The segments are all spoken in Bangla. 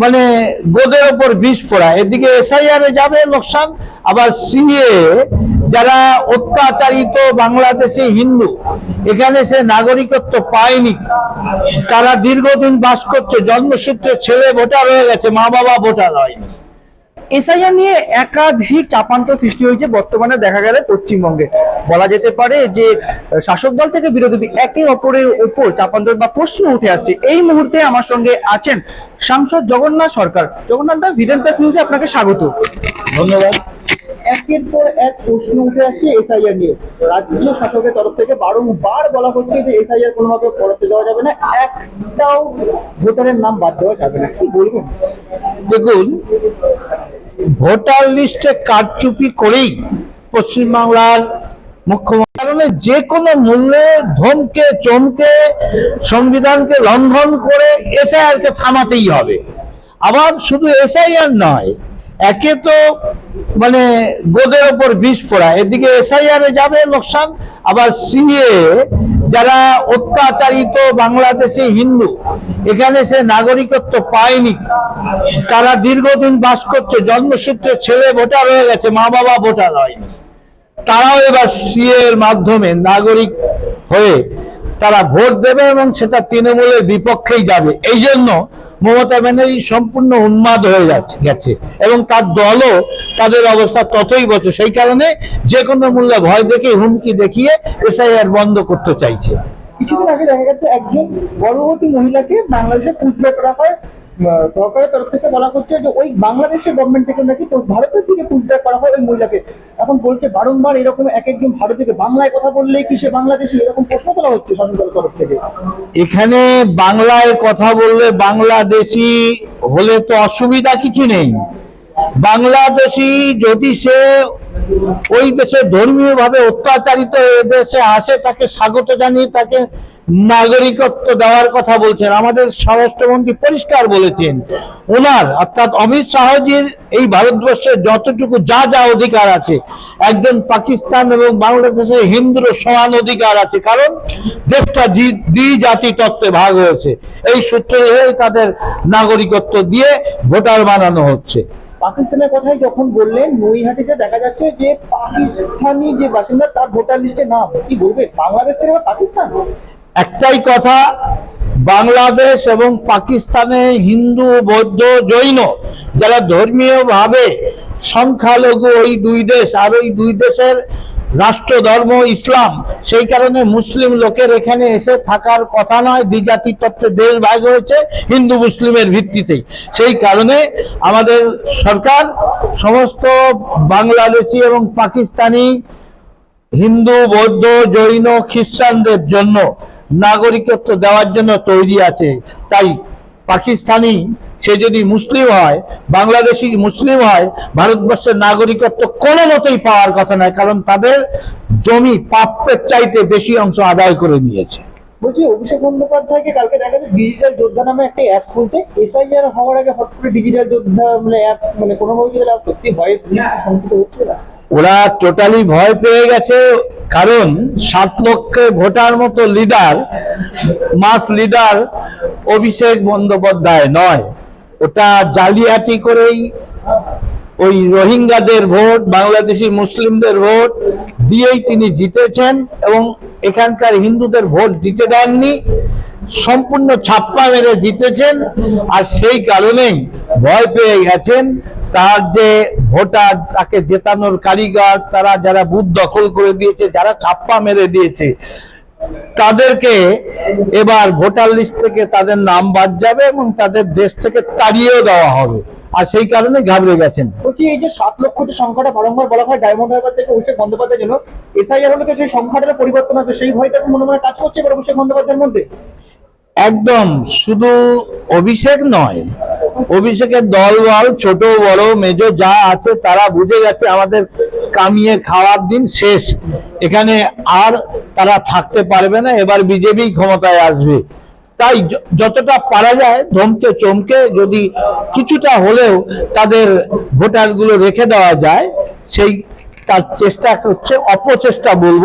মানে গোদের ওপর বিষ পড়া। এদিকে এসআইআর যাবে লোকসান, আবার সিএ, যারা অত্যাচারিত বাংলাদেশে হিন্দু, এখানে সে নাগরিকত্ব পায়নি। তারা দীর্ঘদিন বাস করছে, জন্মসূত্রে ছেলে ভোটার হয়ে গেছে মা বাবা ভোটার হয়নি। এসআইআর নিয়ে একাধিক চাপান্ত সৃষ্টি হয়েছে বর্তমানে দেখা গেলে পশ্চিমবঙ্গে। বলা যেতে পারে যে শাসক দল থেকে বিরোধী একে অপরের উপর চাপান্ত বা প্রশ্ন উঠে আসছে। এই মুহূর্তে আমার সঙ্গে আছেন সাংসদ জগন্নাথ সরকার। জগন্নাথ দা ভিডেন প্লাস নিউজে আপনাকে স্বাগত। ধন্যবাদ। একের পর এক প্রশ্ন উঠে আসছে এসআইআর নিয়ে। রাজ্য শাসকের তরফ থেকে বারংবার বলা হচ্ছে যে এসআইআর কোনো মতে পড়তে দেওয়া যাবে না। একটাও ভোটারের নাম বাদ দেওয়া যাবে না। কি বলবেন? দেখুন ভোটার লিস্টে কারচুপি করেই পশ্চিমবাংলার মুখ্যমন্ত্রী। কারণে যে কোনো মূল্যে ধমকে, চমকে, সংবিধানকে লঙ্ঘন করে এসআইআর কে থামাতেই হবে। আবার শুধু এসআইআর নয়, একে তো মানে গোদের ওপর বিষ পড়া। এদিকে এসআইআর যাবে লোকসান, আবার সিএ যারা অত্যাচারিত বাংলাদেশে হিন্দু, এখানে সে নাগরিকত্ব পায়নি। তারা দীর্ঘদিন বাস করছে, জন্মসূত্রে ছেলে ভোটার হয়ে গেছে, মা বাবা ভোটার হয়নি। তারাও এবার সিএর এর মাধ্যমে নাগরিক হয়ে তারা ভোট দেবে এবং সেটা তৃণমূলের বিপক্ষেই যাবে। এই জন্য মমতা ব্যানার্জি সম্পূর্ণ উন্মাদ হয়ে যাচ্ছে, গেছে। এবং তার দলও তাদের অবস্থা ততই বছর, সেই কারণে যে কোনো মূল্যে ভয় দেখে, হুমকি দেখিয়ে এসআইআর বন্ধ করতে চাইছে। কিছুদিন আগে দেখা গেছে একজন গর্ভবতী মহিলাকে বাংলাদেশে পুষব্যাক করা হয়। সরকারের তরফ থেকে বলা হচ্ছে যে ওই বাংলাদেশের গভর্নমেন্ট থেকে নাকি ভারতের দিকে পুষব্যাক করা হয় ওই মহিলাকে। এখন বলছে বারংবার এরকম এক একজন ভারত থেকে বাংলায় কথা বললেই কি সে বাংলাদেশি? এরকম প্রশ্ন তোলা হচ্ছে শাসন দলের তরফ থেকে। এখানে বাংলায় কথা বললে বাংলাদেশি হলে তো অসুবিধা কিছু নেই। বাংলাদেশি যদি সে ওই দেশে ধর্মীয় ভাবে অত্যাচারিত এ দেশে আসে, তাকে স্বাগত জানিয়ে তাকে নাগরিকত্ব দেওয়ার কথা বলছেন। আমাদের স্বরাষ্ট্রমন্ত্রী পরিষ্কার বলেছেন, ওনার অর্থাৎ অমিত শাহজির এই ভারতবর্ষের যতটুকু যা যা অধিকার আছে, একজন পাকিস্তান এবং বাংলাদেশের হিন্দুর সমান অধিকার আছে। কারণ দেশটা দ্বি জাতি তত্ত্বে ভাগ হয়েছে। এই সূত্রে তাদের নাগরিকত্ব দিয়ে ভোটার বানানো হচ্ছে। পাকিস্তানের কথাই যখন বললেন, নৈহাটিতে দেখা যাচ্ছে যে পাকিস্তানি যে বাসিন্দা, তার ভোটার লিস্টে নাম। কি বলবে? বাংলাদেশ ছেড়ে আবার পাকিস্তান? একটাই কথা, বাংলাদেশ এবং পাকিস্তানে হিন্দু, বৌদ্ধ, জৈন যারা ধর্মীয় ভাবে সংখ্যালঘু ওই দুই দেশ আর ওই দুই দেশের রাষ্ট্র, ধর্ম, ইসলাম, সেই কারণে মুসলিম লোকের এখানে এসে থাকার কথা নয়। দ্বিজাতি তত্ত্বে দেশ ভাগ হয়েছে হিন্দু মুসলিমের ভিত্তিতেই। সেই কারণে আমাদের সরকার সমস্ত বাংলাদেশি এবং পাকিস্তানি হিন্দু, বৌদ্ধ, জৈন, খ্রিস্টানদের জন্য নাগরিকত্ব দেওয়ার জন্য তৈরি আছে। তাই পাকিস্তানি সে যদি মুসলিম হয় বাংলাদেশি মুসলিম হয় ভারতবর্ষের নাগরিকত্ব কোনো মতেই পাওয়ার কথা নয় কারণ তাদের জমি প্রাপ্যের চাইতে বেশি অংশ আদায় করে নিয়েছে। বলছি অভিষেক বন্দ্যোপাধ্যায়কে কালকে দেখা যাচ্ছে ডিজিটাল যোদ্ধা নামে একটা অ্যাপ খুলতে এসআইআর হওয়ার আগে হট করে ডিজিটাল যোদ্ধা মানে অ্যাপ মানে কোনোভাবে যদি হচ্ছে না ওরা টোটালি ভয় পেয়ে গেছে। কারণ সাত লক্ষে ভোটার মতো leader mass leader Abhishek Bandyopadhyay নয়। ওটা জালিয়াতি করেই ওই রোহিঙ্গাদের ভোট, বাংলাদেশি মুসলিমদের ভোট দিয়েই তিনি জিতেছেন এবং এখানকার হিন্দুদের ভোট দিতে দেননি, সম্পূর্ণ ছাপ্পা মেরে জিতেছেন আর সেই কারণেই ভয় পেয়ে গেছেন তার যে ভোটার তাকে জেতানোর কারিগর তারা যারা বুথ দখল করে দিয়েছে যারা ছাপ্পা মেরে দিয়েছে তাদেরকে এবার ভোটার লিস্ট থেকে তাদের নাম বাদ যাবে এবং তাদের দেশ থেকে তাড়িয়েও দেওয়া হবে। আর সেই কারণে ঘাবড়ে গেছেন। বলছি এই যে সাত লক্ষ যে সংখ্যাটা বারংবার বলা হয় ডায়মন্ড হারবার থেকে অভিষেক বন্দ্যোপাধ্যায়ের জন্য এসআইআর হলে তো সেই সংখ্যাটার পরিবর্তন হবে সেই ভয়টা মনে মনে কাজ করছে এবার অভিষেক বন্দ্যোপাধ্যায়ের মধ্যে? একদম শুধু অভিষেক নয় অভিষেকের দল বল, ছোট, বড় মেজো যা আছে তারা বুঝে গেছে আমাদের কামিয়ে খাওয়ার দিন শেষ। এখানে আর তারা থাকতে পারবে না, এবার বিজেপি ক্ষমতায় আসবে। তাই যতটা পারা যায়, ধমকে, চমকে, যদি কিছুটা হলেও তাদের ভোটারগুলো রেখে দেওয়া যায়, সেই তার চেষ্টা হচ্ছে, অপচেষ্টা বলব,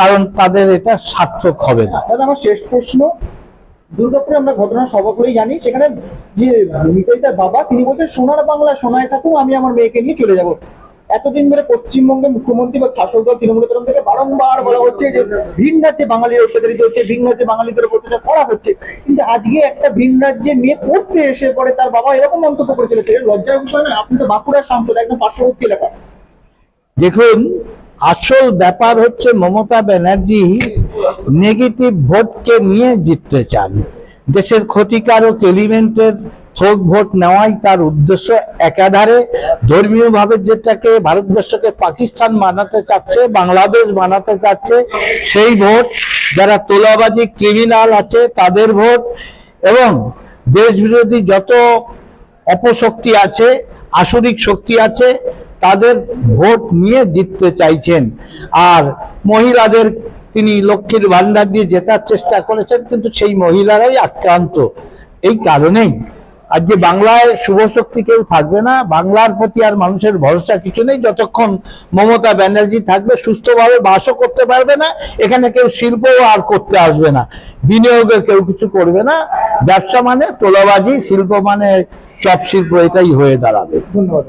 কারণ তাদের এটা সার্থক হবে না। আমার শেষ প্রশ্ন। দুর্গাপুরে আমরা ঘটনা সবাই জানি। সেখানে যে নিতাইতার বাবা, তিনি বলছেন, সোনার বাংলা সোনায় থাকুক আমি আমার মেয়েকে নিয়ে চলে যাব। এতদিন ধরে পশ্চিমবঙ্গের মুখ্যমন্ত্রী বা শাসক দল তৃণমূলের তরফ থেকে বারংবার বলা হচ্ছে যে, ভিন রাজ্যে বাঙালির অত্যাচারিত হচ্ছে, ভিন রাজ্যে বাঙালিদের অত্যাচার করা হচ্ছে। কিন্তু আজকে একটা ভিন রাজ্যে মেয়ে পড়তে এসে পরে তার বাবা এরকম মন্তব্য করে চলেছে লজ্জার বিষয় নয়, আপনি তো বাঁকুড়ার সাংসদ, একদম পার্শ্ববর্তী এলাকা। দেখুন, আসল ব্যাপার হচ্ছে মমতা ব্যানার্জি নেগেটিভ ভোটকে নিয়ে জিততে চান। দেশের ক্ষতিকারক এলিমেন্টের থোক ভোট নেওয়াই তার উদ্দেশ্য। একাধারে ধর্মীয়ভাবে যেটাকে ভারতবর্ষকে পাকিস্তান বানাতে চাচ্ছে, বাংলাদেশ বানাতে চাচ্ছে, সেই ভোট, যারা তোলাবাজি, ক্রিমিনাল আছে, তাদের ভোট এবং দেশ বিরোধী যত অপশক্তি আছে, আসরিক শক্তি আছে, তাদের ভোট নিয়ে জিততে চাইছেন। আর মহিলাদের তিনি লক্ষ্মীর ভান্ডার দিয়ে জেতার চেষ্টা করেছেন, কিন্তু সেই মহিলারাই আক্রান্ত। এই কারণেই আজকে বাংলায় শুভ শক্তি কেউ থাকবে না, বাংলার প্রতি আর মানুষের ভরসা কিছু নেই, যতক্ষণ মমতা ব্যানার্জি থাকবে, সুস্থভাবে বাসও করতে পারবে না, এখানে কেউ শিল্পও আর করতে আসবে না বিনিয়োগের কেউ কিছু করবে না, ব্যবসা মানে তোলাবাজি, শিল্প মানে চপ শিল্প, এটাই হয়ে দাঁড়াবে। ধন্যবাদ।